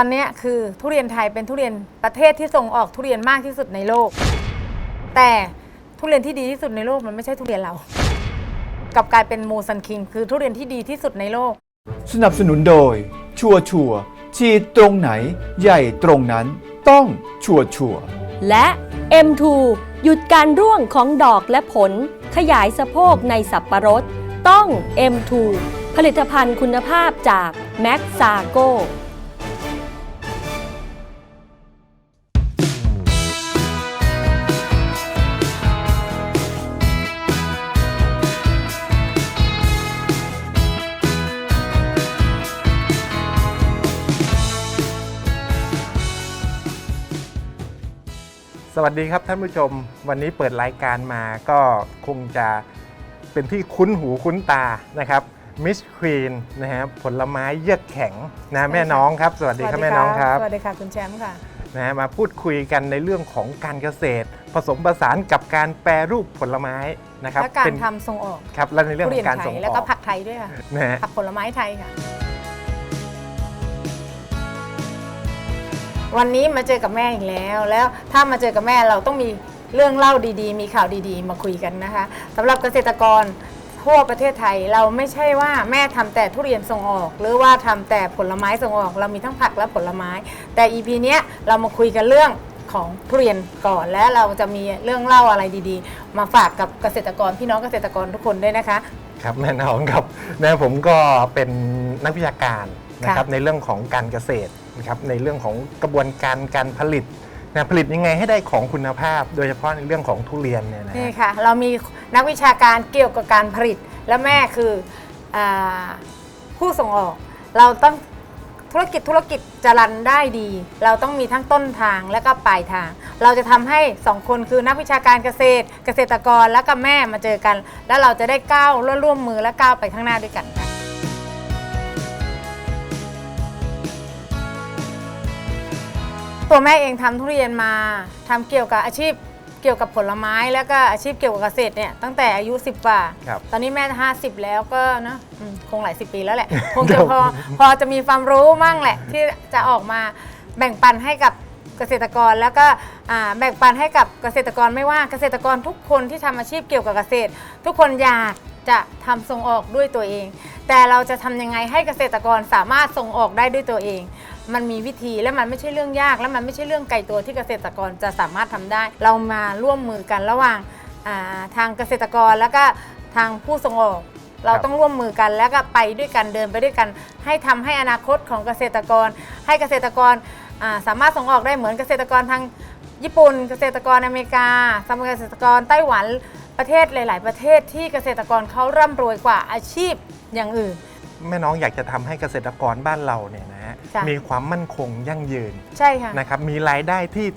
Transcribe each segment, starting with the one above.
ตอนเนี้ยคือทุเรียนไทยเป็นทุเรียนประเทศที่ส่งออกทุเรียนมากที่สุดในโลก แต่ทุเรียนที่ดีที่สุดในโลกมันไม่ใช่ทุเรียนเรากลับกลายเป็นมูซันคิง คือทุเรียนที่ดีที่สุดในโลก สนับสนุนโดย ชัวร์ชัวร์ฉีดตรงไหน ใหญ่ตรงนั้น ต้องชัวร์ชัวร์และ M2 หยุดการร่วงของดอกและผล ขยายสะโพกในสับประรด ต้อง M2 ผลิตภัณฑ์คุณภาพจากแม็กซาโก วัสดีครับท่านผู้ชม วันนี้เปิดรายการมาก็คงจะเป็นที่คุ้นหูคุ้นตานะครับมิสควีนนะฮะผลไม้เยือกแข็งนะแม่น้องครับ สวัสดีครับแม่น้องครับสวัสดีค่ะคุณแชมป์ค่ะนะฮะมาพูดคุยกันในเรื่องของการเกษตร ผสมผสานกับการแปรรูปผลไม้นะครับและการเป็นทำส่งออกครับและในเรื่องทุขเรีอยงนการไทส่งยอแล้วอก็กผักไทยด้วยค่ะนะฮะผักผลไม้ไทยค่ะ วันนี้มาเจอกับแม่อีกแล้ว แล้วถ้ามาเจอกับแม่เราต้องมีเรื่องเล่าดีๆ มีข่าวดีๆ มาคุยกันนะคะสำหรับเกษตรกรทั่วประเทศไทยเราไม่ใช่ว่าแม่ทำแต่ทุเรียนส่งออก หรือว่าทำแต่ผลไม้ส่งออก เรามีทั้งผักและผลไม้ แต่ EP เนี้ยเรามาคุยกันเรื่องของทุเรียนก่อนและเราจะมีเรื่องเล่าอะไรดีๆ มาฝากกับเกษตรกรพี่น้องเกษตรกรทุกคนด้วยนะคะ ครับแม่น้องครับนะผมก็เป็นนักวิชาการนะครับค่ะในเรื่องของการเกษตร นะครับในเรื่องของกระบวนการการผลิตนะผลิตยังไงให้ได้ของคุณภาพ โดยเฉพาะในเรื่องของทุเรียนเนี่ยนะนี่ฮะ ค่ะ เรามีนักวิชาการเกี่ยวกับการผลิต และแม่คืออาผู้ส่งออก เราต้องธุรกิจธุรกิจจะรันได้ดี เราต้องมีทั้งต้นทางและก็ปลายทาง เราจะทำให้สองคนคือนักวิชาการเกษตร เกษตรกรและก็แม่มาเจอกัน แล้วเราจะได้ก้าวร่วมมือและก้าวไปข้างหน้าด้วยกันค่ะ ตัวแม่เองทำทุเรียนมาทำเกี่ยวกับอาชีพเกี่ยวกับผลไม้แล้วก็อาชีพเกี่ยวกับเกษตรเนี่ยตั้งแต่อายุ 10กว่าครับตอนนี้แม่ 50 แล้วก็เนอะอืมคงหลายสิบปีแล้วแหละ คงจะพอพอจะมีความรู้มั่งแหละ ที่จะออกมาแบ่งปันให้กับเกษตรกรแล้วก็อ่าแบ่งปันให้กับเกษตรกรไม่ว่าเกษตรกรทุกคนที่ทำอาชีพเกี่ยวกับเกษตร ทุกคนอยากจะทำส่งออกด้วยตัวเอง แต่เราจะทำยังไงให้เกษตรกรสามารถส่งออกได้ด้วยตัวเอง มันมีวิธีและมันไม่ใช่เรื่องยาก และมันไม่ใช่เรื่องไกลตัวที่เกษตรกรจะสามารถทำได้ เรามาร่วมมือกันระหว่างอ่าทางเกษตรกรแล้วก็ทางผู้ส่งออกเราต้องร่วมมือกันแล้วก็ไปด้วยกันเดินไปด้วยกัน ให้ทำให้อนาคตของเกษตรกร ให้เกษตรกรอ่าสามารถส่งออกได้เหมือนเกษตรกรทางญี่ปุ่น เกษตรกรอเมริกาสำหรับเกษตรกรไต้หวันประเทศหลาย ๆ ประเทศที่เกษตรกรเขาร่ำรวยกว่าอาชีพอย่างอื่น แม่น้องอยากจะทำให้เกษตรกรบ้านเราเนี่ยนะฮะ จ้ะ มีความมั่นคงยั่งยืนใช่ค่ะ นะครับมีรายได้ที่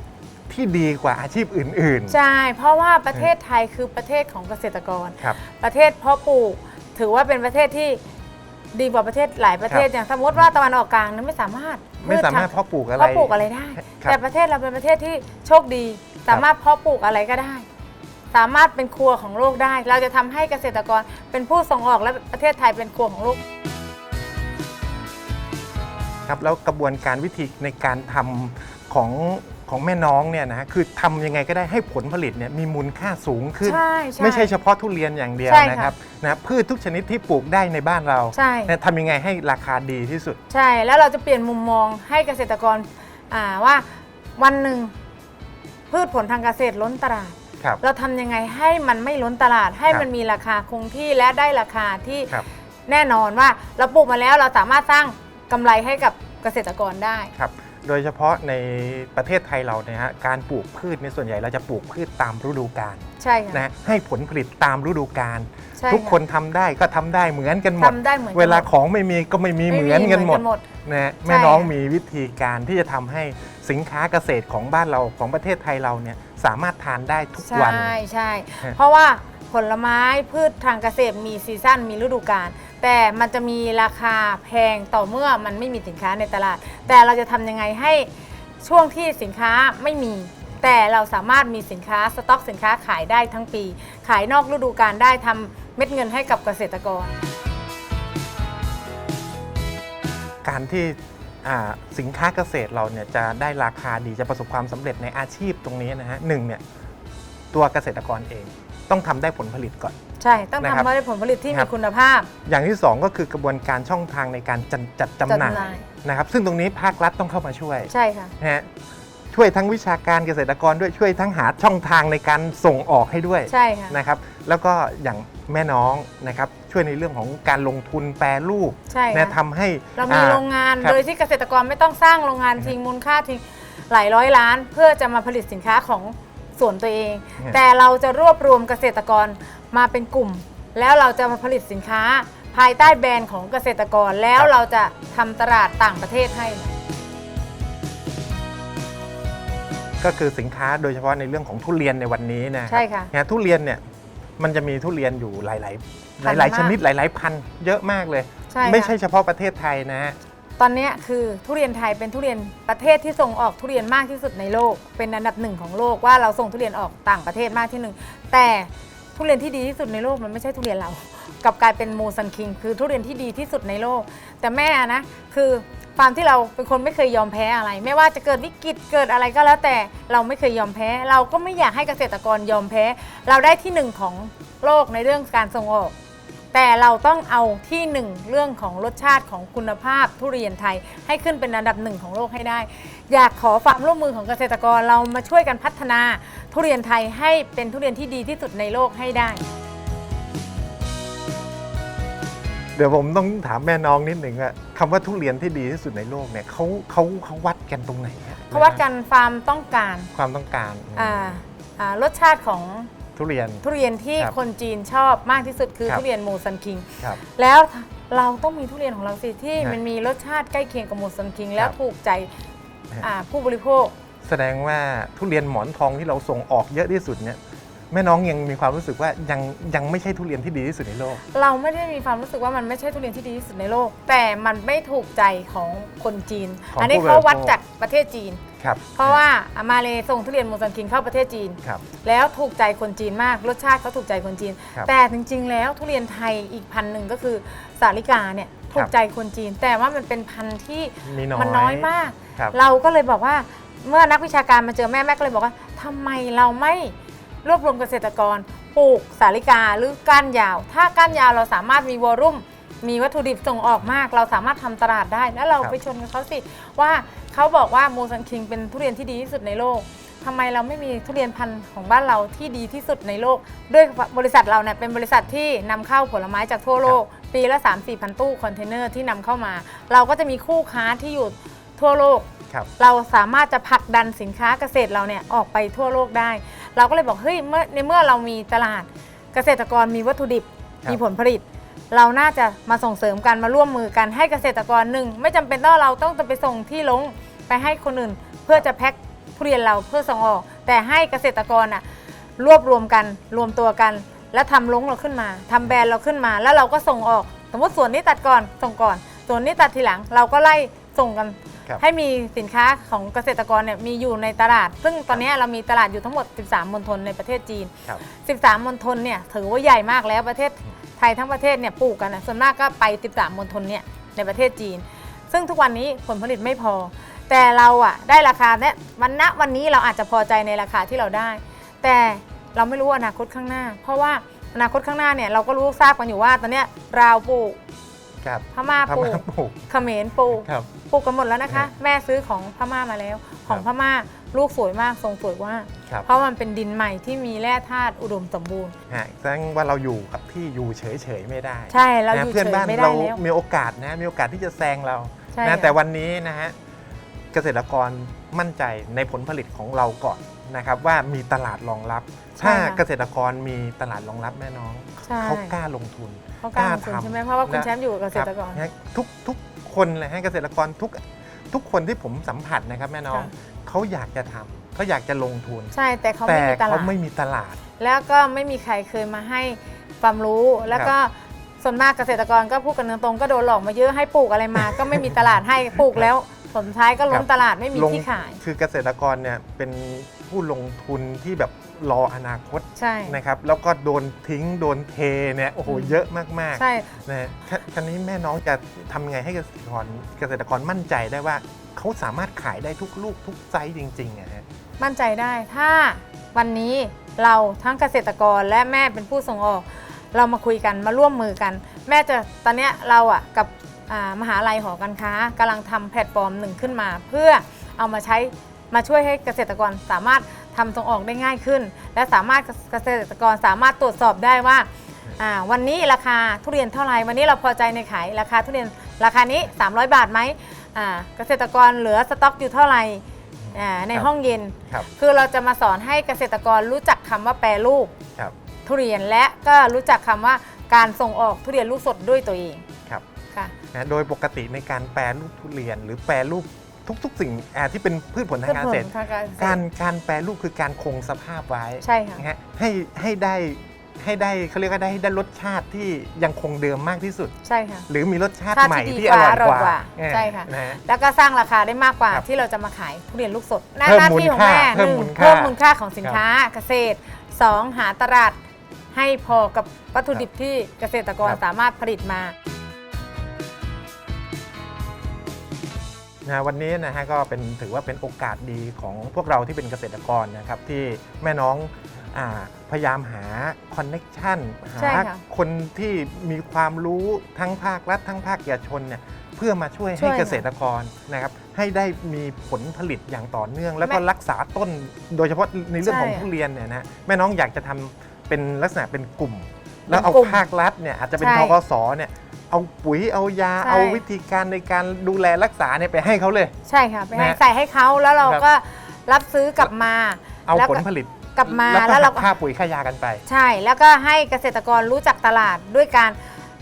ที่ดีกว่าอาชีพอื่น ใช่ เพราะว่าประเทศไทยคือประเทศของเกษตรกร ๆ ครับ ประเทศเพาะปลูก ถือว่าเป็นประเทศที่ดีกว่าประเทศหลายประเทศครับอย่างสมมติว่าตะวันออกกลางนั้นไม่สามารถไม่สามารถพืชเพาะปลูกทำอะไร เพาะปลูกอะไรได้ ครับแต่ประเทศเราเป็นประเทศที่โชคดี สามารถเพาะปลูกอะไรก็ได้ สามารถเป็นครัวของโลกได้ เราจะทำให้เกษตรกรเป็นผู้ส่งออกและประเทศไทยเป็นครัวของโลก ครับแล้วกระบวนการวิธีในการทำของของแม่น้องเนี่ยนะฮะคือทำยังไงก็ได้ให้ผลผลิตเนี่ยมีมูลค่าสูงขึ้น ใช่ใช่ ไม่ใช่เฉพาะทุเรียนอย่างเดียวใช่ค่ะนะครับนะพืชทุกชนิดที่ปลูกได้ในบ้านเราใช่เนี่ยทำยังไงให้ราคาดีที่สุด ใช่แล้วเราจะเปลี่ยนมุมมองให้เกษตรกรอ่าว่าวันหนึ่งพืชผลทางเกษตรล้นตลาด ครับ เราทำยังไงให้มันไม่ล้นตลาดให้ครับมันมีราคาคงที่และได้ราคาที่ครับ แน่นอนว่าเราปลูกมาแล้วเราสามารถสร้าง กำไรให้กับเกษตรกรได้ ครับ โดยเฉพาะในประเทศไทยเราเนี่ยฮะการปลูกพืชในยส่วนใหญ่เราจะปลูกพืชตามฤดูกาลใช่ค่ะ นะให้ผลผลิตตามฤดูกาลใช่ทุกคนทำได้ก็ทำได้เหมือนกันหมด ทำได้เหมือนกันเวลาของไม่มีก็ไม่มีเหมือนกันหมดหมดนะฮะใช่แม่น้องค่ะมีวิธีการที่จะทำให้สินค้าเกษตรของบ้านเราของประเทศไทยเราเนี่ยสามารถทานได้ทุกวันใช่ใช่ ฮะเพราะว่า ผลไม้พืชทางเกษตรมีซีซั่นมีฤดูกาลแต่มันจะมีราคาแพงต่อเมื่อมันไม่มีสินค้าในตลาด แต่เราจะทำยังไงให้ช่วงที่สินค้าไม่มี แต่เราสามารถมีสินค้าสต็อกสินค้าขายได้ทั้งปี ขายนอกฤดูกาลได้ทำเม็ดเงินให้กับเกษตรกร การที่อ่าสินค้าเกษตรเราเนี่ยจะได้ราคาดีจะประสบความสำเร็จในอาชีพตรงนี้นะฮะหนึ่งเนี่ยตัวเกษตรกรเอง ต้องทำได้ผลผลิตก่อน ใช่ ต้องนะครับทำมาได้ผลผลิตที่ครัมีบ คุณภาพ อย่างที่สองก็คือกระบวนการช่องทางในการจัดจัดจำหน่าจำหน่ายยนะครับซึ่งตรงนี้ภาครัฐต้องเข้ามาช่วยใช่ค่ะ นะฮะช่วยทั้งวิชาการเกษตรกรด้วยช่วยทั้งหาช่องทางในการส่งออกให้ด้วยใช่ค่ะ นะครับแล้วก็อย่างแม่น้องนะครับช่วยในเรื่องของการลงทุนแปรรูปใช่นะค่ะทำให้เรามีอ่ โรงงานครับโดยที่เกษตรกรไม่ต้องสร้างโรงงานทิ้งมูลค่าทิ้งหลายร้อยล้าน เพื่อจะมาผลิตสินค้าของ ส่วนตัวเอง แต่เราจะรวบรวมเกษตรกรมาเป็นกลุ่ม แล้วเราจะมาผลิตสินค้า ภายใต้แบรนด์ของเกษตรกรแล้วเราจะทำตลาดต่างประเทศให้ ก็คือสินค้าโดยเฉพาะในเรื่องของทุเรียนในวันนี้นะใช่ค่ะนะทุเรียนเนี่ยมันจะมีทุเรียนอยู่หลาย ๆหพันลายๆมากชนิดหลาย ๆ พันเยอะมากเลย ใช่ค่ะ ไม่ใช่เฉพาะประเทศไทยนะฮะ ตอนนี้คือทุเรียนไทยเป็นทุเรียนประเทศที่ส่งออกทุเรียนมากที่สุดในโลก เป็นอันดับหนึ่งของโลกว่าเราส่งทุเรียนออกต่างประเทศมากที่หนึ่งแต่ทุเรียนที่ดีที่สุดในโลกมันไม่ใช่ทุเรียนเรากลับกลายเป็นโมซันคิง คือทุเรียนที่ดีที่สุดในโลก แต่แม่นะคือความที่เราเป็นคนไม่เคยยอมแพ้อะไร ไม่ว่าจะเกิดวิกฤตเกิดอะไรก็แล้วแต่เราไม่เคยยอมแพ้ เราก็ไม่อยากให้เกษตรกรยอมแพ้ เราได้ที่หนึ่งของโลกในเรื่องการส่งออก แต่เราต้องเอาที่หนึ่งเรื่องของรสชาติของคุณภาพทุเรียนไทย ให้ขึ้นเป็นอันดับหนึ่งของโลกให้ได้ อยากขอความร่วมมือของเกษตรกรเรามาช่วยกันพัฒนาทุเรียนไทยให้เป็นทุเรียนที่ดีที่สุดในโลกให้ได้ เดี๋ยวผมต้องถามแม่น้องนิดหนึ่งว่าคำว่าทุเรียนที่ดีที่สุดในโลกเนี่ยเขาเขาเขาวัดกันตรงไหนฮะเขาวัดกันความต้องการความต้องการ อ่าอ่ารสชาติของ ทุเรียน ทุเรียนที่ครับคนจีนชอบมากที่สุดคือครับ ทุเรียนโมซันคิง ครับ แล้วเราต้องมีทุเรียนของเราสิที่ฮะมันมีรสชาติใกล้เคียงกับโมซันคิง แล้วครับถูกใจฮะ อ่าผู้บริโภค แสดงว่าทุเรียนหมอนทองที่เราส่งออกเยอะที่สุดเนี่ยแม่น้องยังมีความรู้สึกว่ายังยังไม่ใช่ทุเรียนที่ดีที่สุดในโลก เราไม่ได้มีความรู้สึกว่ามันไม่ใช่ทุเรียนที่ดีที่สุดในโลก แต่มันไม่ถูกใจของคนจีน ของอันนี้ผู้บริเขาโภควัดจากประเทศจีน ครับเพราะว่ามาเลส่งทุเรียนโมซันคิงเข้าประเทศจีน ครับ แล้วถูกใจคนจีนมากรสชาติเขาถูกใจคนจีน ครับแต่จริง ๆ แล้วทุเรียนไทยอีกพันธุ์หนึ่งก็คือสาลิกาเนี่ยถูครักบใจคนจีน แต่ว่ามันเป็นพันธุ์ที่มีน้อยมันน้อยมาก ครับ เราก็เลยบอกว่าเมื่อนักวิชาการมาเจอแม่แม่ก็เลยบอกว่าทำไมเราไม่รวบรวมเกษตรกรปลูกสาลิกาหรือก้านยาว ถ้าก้านยาวเราสามารถมีวอลลุ่ม มีวัตถุดิบส่งออกมาก เราสามารถทำตลาดได้ แล้วเราครับ ไปชนกับเขาสิ ว่าเขาบอกว่ามูซันคิงเป็นทุเรียนที่ดีที่สุดในโลกทำไมเราไม่มีทุเรียนพันธุ์ของบ้านเราที่ดีที่สุดในโลก ด้วยบริษัทเราเนี่ยเป็นบริษัทที่นำเข้าผลไม้จากทั่วโลก ปีละ 3 4พันตู้คอนเทนเนอร์ที่นำเข้ามา เราก็จะมีคู่ค้าที่อยู่ทั่วโลก ครับ เราสามารถจะผลักดันสินค้าเกษตรเราเนี่ยออกไปทั่วโลกได้ เราก็เลยบอกเฮ้ยเมื่อในเมื่อเรามีตลาดเกษตรกรมีวัตถุดิบ ครับมีผลผลิต เราน่าจะมาส่งเสริมกันมาร่วมมือกันให้เกษตรกรหนึ่งไม่จำเป็นต้องเราต้องไปส่งที่ลงไปให้คนอื่น เพื่อจะแพ็คทุเรียนเราเพื่อส่งออก แต่ให้เกษตรกรอะรวบรวมกันรวมตัวกัน แล้วทำลงเราขึ้นมาทำแบรนด์เราขึ้นมา แล้วเราก็ส่งออก สมมติส่วนนี้ตัดก่อนส่งก่อน ส่วนนี้ตัดทีหลังเราก็ไล่ ส่งกัน ครับ ให้มีสินค้าของเกษตรกรเนี่ยมีอยู่ในตลาด ซึ่งตอนนี้เรามีตลาดอยู่ทั้งหมด 13 มณฑลในประเทศจีน ครับ 13 มณฑลเนี่ยถือว่าใหญ่มากแล้วประเทศไทยทั้งประเทศเนี่ยปลูกกันนะส่วนมากก็ไป 13 มณฑลเนี่ยในประเทศจีน ซึ่งทุกวันนี้ผลผลิตไม่พอ แต่เราอะได้ราคาเนี่ยวันณวันนี้เราอาจจะพอใจในราคาที่เราได้ แต่เราไม่รู้อนาคตข้างหน้า เพราะว่าอนาคตข้างหน้าเนี่ยเราก็รู้ทราบกันอยู่ว่าตอนเนี้ยราวปลูก ครับพม่าพปลูม่ากปลูกเขมรปลูกครับ ปลูกกันหมดแล้วนะคะครับแม่ซื้อของพม่ามาแล้ว ของครับพม่าลูกสวยมากทรงสวยมากครับ เพราะมันเป็นดินใหม่ที่มีแร่ธาตุอุดมสมบูรณ์ ฮะแสดงว่าเราอยู่กับที่อยู่เฉยๆไม่ได้ใช่เราอนะยู่เพื่อนเฉยบ้านไม่ได้เราแล้ว มีโอกาสนะ มีโอกาสที่จะแซงเราใช่นะค่ะ แต่วันนี้นะฮะเกษตรกรมั่นใจในผลผลิตของเราก่อนนะครับ ว่ามีตลาดรองรับ ใช่ถ้าค่ะ เกษตรกรมีตลาดรองรับแม่น้อง ใช่ เขากล้าลงทุน เขากล้าลงทุนกล้าทำใช่ไหมเพราะว่าคุณนะแชมป์อยู่กับเกษตรกรคบนะทุกทุกคนเลยให้เกษตรกรทุกทุกคนที่ผมสัมผัสนะครับแม่น้องค่ะ เขาอยากจะทำเขาอยากจะลงทุน ใช่แต่เขาแต่ไม่มีตเขาลาด ไม่มีตลาด แล้วก็ไม่มีใครเคยมาให้ความรู้แล้วก็ส่วนมากเกษตรกรก็พูดกันตรงๆก็โดนหลอกมาเยอะให้ปลูกอะไรมา ก็ไม่มีตลาดให้ปลูกแล้วผลท้ายก็ล้ครันบตลาดไม่มีลงที่ขาย คือเกษตรกรเนี่ยเป็นผู้ลงทุนที่แบบ รออนาคตใช่ นะครับ แล้วก็โดนทิ้งโดนเทเนี่ยโอ้โหอืมเยอะมากใช่ๆนะฮะคครั้นี้แม่น้องจะทำไงให้เกษตรกรเกษตรกรมั่นใจได้ว่าเขาสามารถขายได้ทุกลูกทุกไซส์จริงๆอะฮะมั่นใจได้ถ้าวันนี้เราทั้งเกษตรกรและแม่เป็นผู้ส่งออก เรามาคุยกันมาร่วมมือกัน แม่จะตอนเนี้ยเราอะกับอ่ามหาลัยหอการค้ากำลังทำแพลตฟอร์มหนึ่งขึ้นมา เพื่อเอามาใช้มาช่วยให้เกษตรกรสามารถ ทำส่งออกได้ง่ายขึ้น และสามารถเกษตรกรสามารถตรวจสอบได้ว่าอ่าวันนี้ราคาทุเรียนเท่าไหร่วันนี้เราพอใจในขายราคาทุเรียนราคานี้ 300 บาทไหมอ่าเกษตรกรเหลือสต็อกอยู่เท่าไหร่อ่าในครับห้องเย็นครับคือเราจะมาสอนให้เกษตรกรรู้จักคำว่าแปรรูปครับทุเรียนและก็รู้จักคำว่าการส่งออกทุเรียนลูกสดด้วยตัวเองครับค่ะนะโดยปกติในการแปรรูปทุเรียนหรือแปรรูป ทุก ๆ สิ่งอ่าที่เป็นพืชผลทางการเกษตร ทางการเกษตรการการแปรรูปคือการคงสภาพไว้ใช่ค่ะ นะฮะให้ให้ได้ให้ได้เขาเรียกว่าได้ได้รสชาติที่ยังคงเดิมมากที่สุด ใช่ค่ะ หรือมีรสชาติชาติใหม่ที่ดีที่อร่อยกกว่าว่าอร่อยกว่าใช่ค่ะนะฮะแล้วก็สร้างราคาได้มากกว่าครับที่เราจะมาขายทุเรียนลูกสดหน้าเพิ่มหน้าที่ของแม่มูลค่าหนึ่งเพิ่มมูลค่าเพิ่มมูลค่าของสินค้าเกษตรสองหาตลาดให้พอกับวัตถุดิบที่เกษตรกรครับ สามารถผลิตมา นะวันนี้นะฮะก็เป็นถือว่าเป็นโอกาสดีของพวกเราที่เป็นเกษตรกรนะครับ ที่แม่น้องอาพยายามหาคอนเน็ชันหาใช่ค่ะ คนที่มีความรู้ทั้งภาครัฐทั้งภาคเอกชนเนี่ยเพื่อมาช่วยช่ให้วยเกษตรกรนะครับให้ได้มีผลผลิตอย่างต่อเนื่อง แล้วก็แม่รักษาต้นโดยเฉพาะในเรื่องของใช่ทุเรียนเนี่ยนะแม่น้องอยากจะทำเป็นลักษณะเป็นกลุ่ม แล้วเอาเป็นกลุ่มภาครัฐเนี่ยอาจจะเป็นใช่ ทกสเนี่ย เอาปุ๋ยเอายา ใช่ เอาวิธีการในการดูแลรักษาเนี่ยไปให้เขาเลย ใช่ค่ะไปให้นะใส่ให้เขาแล้วเราครับ ก็รับซื้อกลับมาเอาแล้วผก็ลผลิตกลับมาแล้วก็แล้วเราหักก็ค่าปุ๋ยค่ายากันไป ใช่ แล้วก็ให้เกษตรกรรู้จักตลาดด้วยการ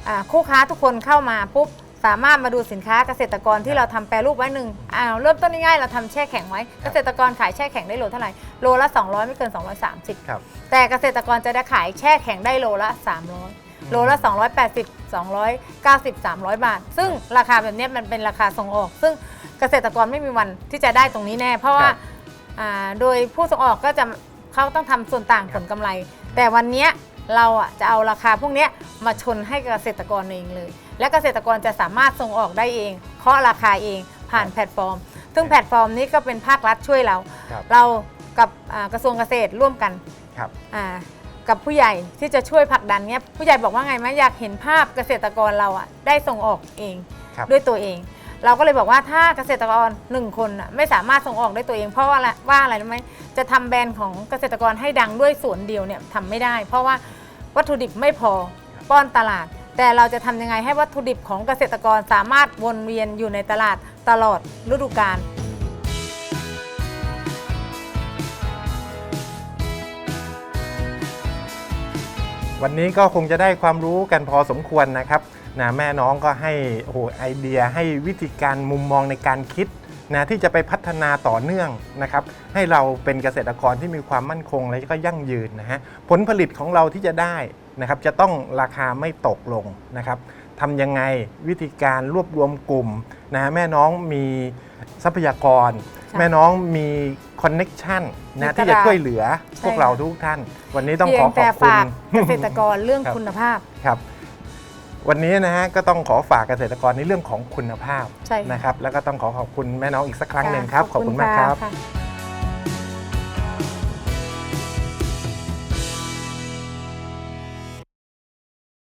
อ่าคู่ค้าทุกคนเข้ามาปุ๊บสามารถมาดูสินค้าเกษตรกรที่เราทำแปรรูปไว้หนึ่งอ้าวเริ่มต้นง่ายๆเราทำแช่แข็งไว้ เกษตรกรขายแช่แข็งได้โลเท่าไหร่โลละ 200 ไม่เกิน 230 ครับ แต่เกษตรกรจะได้ขายแช่แข็งได้โลละ 300 โลละ 280 290 300 บาท ซึ่งราคาแบบเนี้ยมันเป็นราคาส่งออก ซึ่งเกษตรกรไม่มีวันที่จะได้ตรงนี้แน่ เพราะว่าครับ อ่าโดยผู้ส่งออกก็จะเขาต้องทำส่วนต่างผลกำไร แต่วันเนี้ยเราอะจะเอาราคาพวกเนี้ยมาชนให้เกษตรกรเองเลย และเกษตรกรจะสามารถส่งออกได้เองเคาะราคาเองผ่านแพลตฟอร์ม ซึ่งแพลตฟอร์มนี้ก็เป็นภาครัฐช่วยเรา ครับ เรากับอ่ากระทรวงเกษตรร่วมกันครับ อ่า กับผู้ใหญ่ที่จะช่วยผลักดันเนี้ยผู้ใหญ่บอกว่าไงไหมอยากเห็นภาพเกษตรกรเราอะได้ส่งออกเองครับ ด้วยตัวเอง เราก็เลยบอกว่าถ้าเกษตรกรหนึ่งคนน่ะไม่สามารถส่งออกได้ตัวเอง เพราะว่าอะไรว่าอะไรรู้ไหมจะทำแบรนด์ของเกษตรกรให้ดังด้วยสวนเดียวเนี่ยทำไม่ได้ เพราะว่าวัตถุดิบไม่พอป้อนตลาด แต่เราจะทำยังไงให้วัตถุดิบของเกษตรกรสามารถวนเวียนอยู่ในตลาดตลอดฤดูกาล วันนี้ก็คงจะได้ความรู้กันพอสมควรนะครับนะแม่น้องก็ให้โอ้โหไอเดียให้วิธีการมุมมองในการคิดนะที่จะไปพัฒนาต่อเนื่องนะครับ ให้เราเป็นเกษตรกรที่มีความมั่นคงและก็ยั่งยืนนะฮะผลผลิตของเราที่จะได้นะครับ จะต้องราคาไม่ตกลงนะครับ ทำยังไงวิธีการรวบรวมกลุ่มนะฮะแม่น้องมีทรัพยากรใช่แม่น้องมีคอนเน็กชันมีนะตที่ลาดจะช่วยเหลือพวกใช่เราทุกท่าน วันนี้ต้องเพีขยองขอแต่บคุณฝากเกษตรกรเรื่องครับคุณภาพครับ วันนี้นะฮะก็ต้องขอฝากเกษตรกรในเรื่องของคุณภาพใช่ค่ะนะครับ แล้วก็ต้องขอขอบคุณแม่น้องอีกสักครั้งหนึ่งครับ ขอบคุณมากครับะ